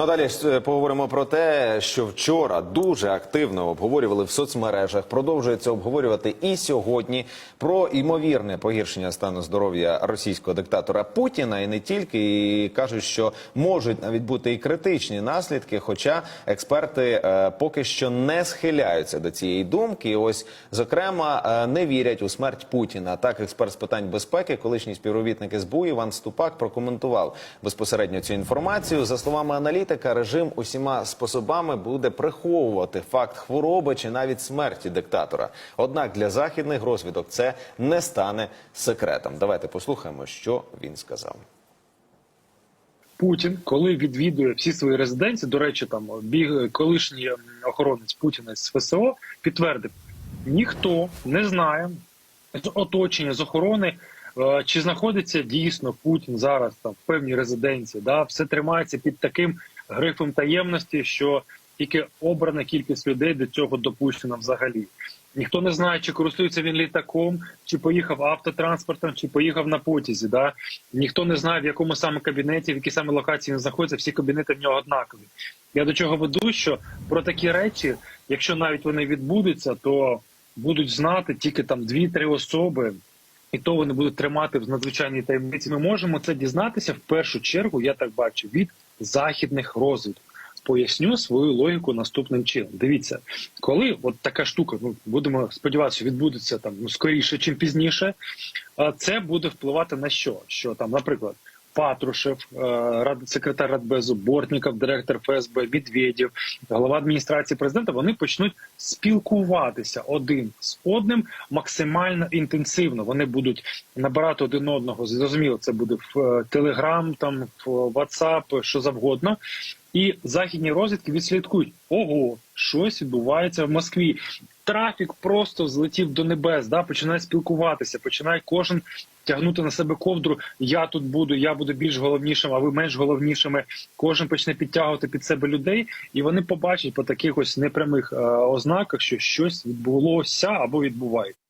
Ну а далі поговоримо про те, що вчора дуже активно обговорювали в соцмережах. Продовжується обговорювати і сьогодні про ймовірне погіршення стану здоров'я російського диктатора Путіна, і не тільки і кажуть, що можуть навіть бути і критичні наслідки. Хоча експерти е, поки що не схиляються до цієї думки. І ось зокрема е, не вірять у смерть Путіна. Так, експерт з питань безпеки, колишній співробітник СБУ Іван Ступак прокоментував безпосередньо цю інформацію. За словами аналітика, режим усіма способами буде приховувати факт хвороби чи навіть смерті диктатора. Однак для західних розвідок це не стане секретом. Давайте послухаємо, що він сказав. Путін, коли відвідує всі свої резиденції, до речі, там біг колишній охоронець Путіна з ФСО підтвердив: ніхто не знає з оточення з охорони, е, чи знаходиться дійсно Путін зараз там в певній резиденції. Да, все тримається під таким грифом таємності, що тільки обрана кількість людей до цього допущена взагалі. Ніхто не знає, чи користується він літаком, чи поїхав автотранспортом, чи поїхав на потязі. Да? Ніхто не знає, в якому саме кабінеті, в якій саме локації він знаходиться, всі кабінети в нього однакові. Я до чого веду, що про такі речі, якщо навіть вони відбудуться, то будуть знати тільки там дві-три особи, і то вони будуть тримати в надзвичайній таємниці. Ми можемо це дізнатися в першу чергу, я так бачу, від західних розвідок. Поясню свою логіку наступним чином. Дивіться, коли от така штука, ну будемо сподіватися, відбудеться там ну скоріше, чим пізніше. а Це буде впливати на що? Що там, наприклад, Патрушев, е, секретар Радбезу, Бортніков, директор ФСБ, Медведєв, голова адміністрації президента. Вони почнуть спілкуватися один з одним максимально інтенсивно. Вони будуть набирати один одного. Зрозуміло, це буде в Телеграм, там в WhatsApp, що завгодно. І західні розвідки відслідкують: ого, щось відбувається в Москві. Трафік просто злетів до небес, да, починає спілкуватися, починає кожен тягнути на себе ковдру. Я тут буду, я буду більш головнішим, а ви менш головнішими. Кожен почне підтягувати під себе людей, і вони побачать по таких ось непрямих е, ознаках, що щось відбулося або відбувається.